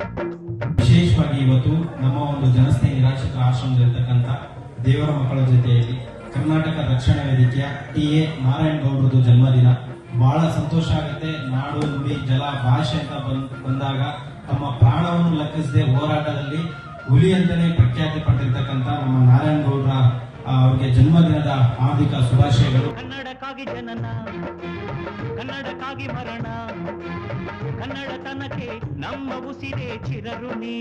ವಿಶೇಷವಾಗಿ ಇವತ್ತು ನಮ್ಮ ಒಂದು ಜನಸ್ನೇಹಿ ನಿರಾಶ್ರಿತ ಆಶ್ರಮದಲ್ಲಿರ್ತಕ್ಕಂಥ ದೇವರ ಮಕ್ಕಳ ಜೊತೆಯಲ್ಲಿ ಕರ್ನಾಟಕ ರಕ್ಷಣಾ ವೇದಿಕೆಯ ಟಿ ಎ ನಾರಾಯಣ ಗೌಡ್ರದ್ದು ಜನ್ಮದಿನ. ಬಹಳ ಸಂತೋಷ ಆಗುತ್ತೆ. ನಾಡು, ನುಡಿ, ಜಲ, ಭಾಷೆ ಅಂತ ಬಂದ್- ಬಂದಾಗ ತಮ್ಮ ಪ್ರಾಣವನ್ನು ಲೆಕ್ಕಿಸದೆ ಹೋರಾಟದಲ್ಲಿ ಹುಲಿ ಅಂತಲೇ ಪ್ರಖ್ಯಾತಿ ಪಟ್ಟಿರ್ತಕ್ಕಂಥ ನಮ್ಮ ನಾರಾಯಣ ಗೌಡ್ರ ಅವ್ರಿಗೆ ಜನ್ಮದಿನದ ಹಾರ್ದಿಕ ಶುಭಾಶಯಗಳು. ಕನ್ನಡಕ್ಕಾಗಿ ಜನನ, ಕನ್ನಡಕ್ಕಾಗಿ ಮರಣ ಕನ್ನಡತನಕ್ಕೆ ನಮ್ಮ ಉಸಿರೇ ಚಿರಋಣಿ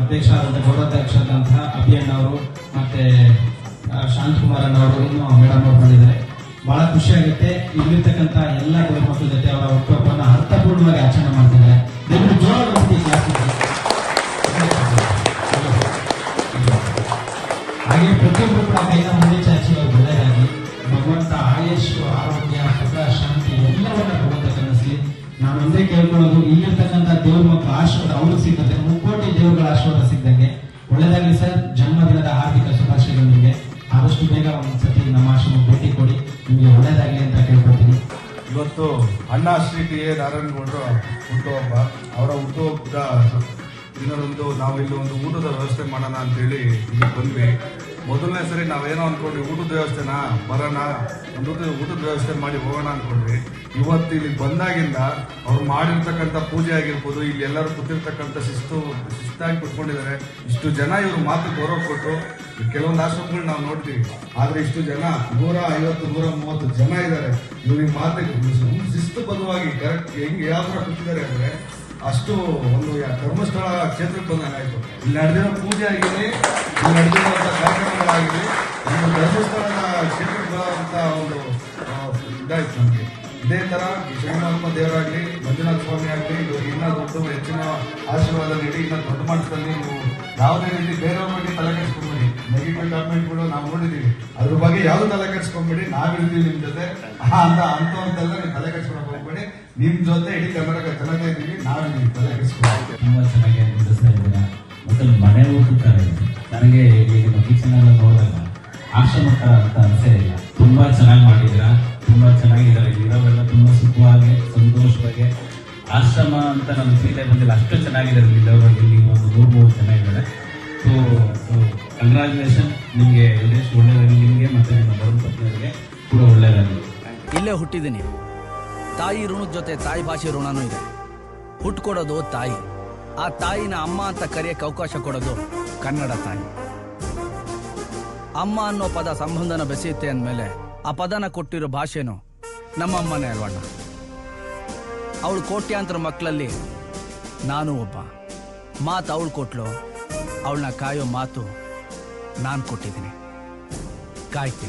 ಅಧ್ಯಕ್ಷರಾದಂತಹ ಗೌರವಾಧ್ಯಕ್ಷರಾದಂತಹ ಅಭಿಯಣ್ಣ ಅವರು ಮತ್ತೆ ಶಾಂತಕುಮಾರ್ ಅವರು ಇನ್ನು ಮೇಡಮ್ ಅವರು ಬಂದಿದ್ದಾರೆ. ಬಹಳ ಖುಷಿ ಆಗುತ್ತೆ. ಇಲ್ಲಿರ್ತಕ್ಕಂಥ ಎಲ್ಲ ಗುರುಮಕ್ಕಳ ಮಕ್ಕಳ ಜೊತೆ ಅವರ ಹುಟ್ಟುಹಬ್ಬವನ್ನು ಅರ್ಥಪೂರ್ಣವಾಗಿ ಆಚರಣೆ ಮಾಡ್ತಿದ್ದಾರೆ. ದಯವಿಟ್ಟು ಜೋರಾಗಿ. ಹಾಗೆ ಪ್ರತಿಯೊಬ್ಬರು ಕೂಡ ಕೈನ ಮುಂದೆ ಚಾಚಿ ಒಳ್ಳೆಯದಾಗಿ ಭಗವಂತ ಆಯುಷ್ ಆರೋಗ್ಯ ಎಲ್ಲವನ್ನ ಕನಸಲಿ ನಾನು ಒಂದೇ ಕೇಳ್ಕೊಳ್ಳೋದು ಇಲ್ಲಿರ್ತಕ್ಕಂಥ ದೇವ್ರ ಮಕ್ಕಳ ಆಶೀರ್ವಾದ ಅವ್ರಿಗೆ ಸಿಗುತ್ತೆ ಮುಕ್ಕೋಟಿ ದೇವರುಗಳ ಆಶೀರ್ವಾದ ಸಿದ್ದಂಗೆ ಒಳ್ಳೇದಾಗಲಿ ಸರ್, ಜನ್ಮದಿನದ ಹಾರ್ದಿಕ ಶುಭಾಶಯಗಳು ನಿಮಗೆ ಆದಷ್ಟು ಬೇಗ ಒಂದ್ಸತಿ ನಮ್ಮ ಆಶ್ರಮ ಭೇಟಿ ಕೊಡಿ. ನಿಮಗೆ ಒಳ್ಳೆಯದಾಗಲಿ ಅಂತ ಕೇಳ್ಕೊತೀನಿ ಇವತ್ತು ಅಣ್ಣ ಶ್ರೀ ಟಿ ಎ ನಾರಾಯಣಗೌಡರ ಹುಟ್ಟುಹಬ್ಬ. ಅವರ ಹುಟ್ಟುಹಬ್ಬದ ದಿನದಂದು ನಾವು ಇಲ್ಲಿ ಒಂದು ಊಟದ ವ್ಯವಸ್ಥೆ ಮಾಡೋಣ ಅಂತೇಳಿ ಇಲ್ಲಿ ಬಂದ್ವಿ. ಮೊದಲನೇ ಸರಿ ನಾವೇನೋ ಅಂದ್ಕೊಂಡ್ವಿ ಊಟದ ವ್ಯವಸ್ಥೆನ? ಬರೋಣ. ಒಂದು ಊಟದ ವ್ಯವಸ್ಥೆ ಮಾಡಿ ಹೋಗೋಣ ಅಂದ್ಕೊಂಡ್ವಿ ಇವತ್ತು ಇಲ್ಲಿ ಬಂದಾಗಿಂದ ಅವ್ರು ಮಾಡಿರ್ತಕ್ಕಂಥ ಪೂಜೆ ಆಗಿರ್ಬೋದು, ಇಲ್ಲಿ ಎಲ್ಲರೂ ಕೂತಿರ್ತಕ್ಕಂಥ ಶಿಸ್ತು, ಶಿಸ್ತಾಗಿ ಕುತ್ಕೊಂಡಿದ್ದಾರೆ. ಇಷ್ಟು ಜನ ಇವರು ಮಾತು ಗೌರವ ಕೊಟ್ಟು ಕೆಲವೊಂದು ಆಶ್ರಮಗಳು ನಾವು ನೋಡ್ತೀವಿ. ಆದರೆ ಇಷ್ಟು ಜನ, ನೂರ ಐವತ್ತು, ನೂರ ಮೂವತ್ತು ಜನ ಇದ್ದಾರೆ. ಇವ್ರಿಗೆ ಮಾತಿಗೆ ಶಿಸ್ತುಬದ್ಧವಾಗಿ ಕರೆಕ್ಟ್ ಹೆಂಗೆ ಯಾವ ಥರ ಕೂತಿದ್ದಾರೆ ಅಂದ್ರೆ ಅಷ್ಟು ಒಂದು ಧರ್ಮಸ್ಥಳ ಕ್ಷೇತ್ರಕ್ಕೆ ಬಂದಂಗಾಯ್ತು ಇಲ್ಲಿ ನಡೆದಿರೋ ಪೂಜೆ ಆಗಿರಲಿ ಇಲ್ಲಿ ನಡೆದಿರುವಂಥ ಕಾರ್ಯಕ್ರಮಗಳಾಗಿರಲಿ ಒಂದು ಧರ್ಮಸ್ಥಳದ ಕ್ಷೇತ್ರಕ್ಕೆ ಬರುವಂಥ ಒಂದು ಇದಾಯಿತು ನಮಗೆ. ಇದೇ ತರ ಈ ದೇವರಾಗಲಿ, ಮಂಜುನಾಥ ಸ್ವಾಮಿ ಆಗಲಿ ಇವರು ಇನ್ನೂ ದೊಡ್ಡ ಹೆಚ್ಚಿನ ಆಶೀರ್ವಾದ ನೀಡಿ, ಇನ್ನೂ ದೊಡ್ಡ ಮಟ್ಟದಲ್ಲಿ ನೀವು ಯಾವುದೇ ರೀತಿ ಬೇರೆಯವ್ರ ಬಗ್ಗೆ ತಲೆ ಕೆಡಿಸ್ಕೊಂಬಿಡಿ. ನೆಗೆಟಿವ್ ಕಾಮೆಂಟ್ಗಳು ನಾವು ನೋಡಿದ್ದೀವಿ. ಅದ್ರ ಬಗ್ಗೆ ಯಾವುದು ತಲೆ ಕೆಡಿಸ್ಕೊಂಬೇಡಿ ನಾವಿರ್ತೀವಿ ನಿಮ್ಮ ಜೊತೆ. ಅಂತ ಅಂತವಂತೆಲ್ಲ ನೀವು ತಲೆ ಕೆಡಿಸ್ಕೊಳಕ್ ಹೋಗ್ಬೇಡಿ ನಿಮ್ ಜೊತೆ ಇಡೀ ಕರ್ನಾಟಕ ಜನತೆ ಇದ್ದೀವಿ ನಾವಿದ್ದೀವಿ ತಲೆ ಕೆಡಿಸ್ಕೊಂಡು ತುಂಬ ಚೆನ್ನಾಗಿ ನಡೆಸ್ತಾ ಇದ್ದೀರಾ? ಮತ್ತೆ ಮನೆ ಹೋಗುತ್ತಾರೆ ನನಗೆ ಈಗ ಬಗೀಚನೆಲ್ಲ ನೋಡಿದಾಗ ಆಶ್ರಮ ಥರ ಅಂತ ಅನಿಸೇ ಇಲ್ಲ. ತುಂಬಾ ಚೆನ್ನಾಗಿ ಮಾಡಿದ್ದೀರಾ? ತುಂಬ ಚೆನ್ನಾಗಿದ್ದಾರೆ. ಇರೋವೆಲ್ಲ ತುಂಬಾ ಸುಖವಾಗಿ ಸಂತೋಷವಾಗಿ. ಆಶ್ರಮ ಅಂತ ನಮ್ಮ ಫೀಲೇ ಬಂದಿಲ್ಲ. ಅಷ್ಟು ಚೆನ್ನಾಗಿದ್ದಾರೆ ಇಲ್ಲವರು ಇಲ್ಲಿ ಒಂದು ನೂರು ಮೂರು ಚೆನ್ನಾಗಿದ್ದಾರೆ. ಸೊ ಸೊ ಕಂಗ್ರ್ಯಾಚುಲೇಷನ್ ನಿಮಗೆ ಎಲ್ಲೆಷ್ಟು ಒಳ್ಳೆಯದಾಗಲಿ. ನಿಮಗೆ ಮತ್ತು ನಿಮ್ಮ ಬರೋ ಪತ್ನಿಯವರಿಗೆ ಕೂಡ ಒಳ್ಳೆಯದಾಗಲಿ. ಇಲ್ಲೇ ಹುಟ್ಟಿದ್ದೀನಿ. ತಾಯಿ ಋಣದ ಜೊತೆ ತಾಯಿ ಭಾಷೆ ಋಣನೂ ಇದೆ. ಹುಟ್ಕೊಡೋದು ತಾಯಿ. ಆ ತಾಯಿನ ಅಮ್ಮ ಅಂತ ಕರೆಯಕ್ಕೆ ಅವಕಾಶ ಕೊಡೋದು ಕನ್ನಡ ತಾಯಿ. ಅಮ್ಮ ಅನ್ನೋ ಪದ ಸಂಬಂಧನ ಬೆಸೆಯುತ್ತೆ ಅಂದಮೇಲೆ ಆ ಪದನ ಕೊಟ್ಟಿರೋ ಭಾಷೆನೂ ನಮ್ಮಮ್ಮನೇ ಅಲ್ವಣ್ಣ ಅವಳು ಕೋಟ್ಯಾಂತರ ಮಕ್ಕಳಲ್ಲಿ ನಾನು ಒಬ್ಬ. ಮಾತು ಅವಳು ಕೊಟ್ಲು, ಅವಳನ್ನ ಕಾಯೋ ಮಾತು ನಾನು ಕೊಟ್ಟಿದ್ದೀನಿ. ಕಾಯ್ತೀನಿ.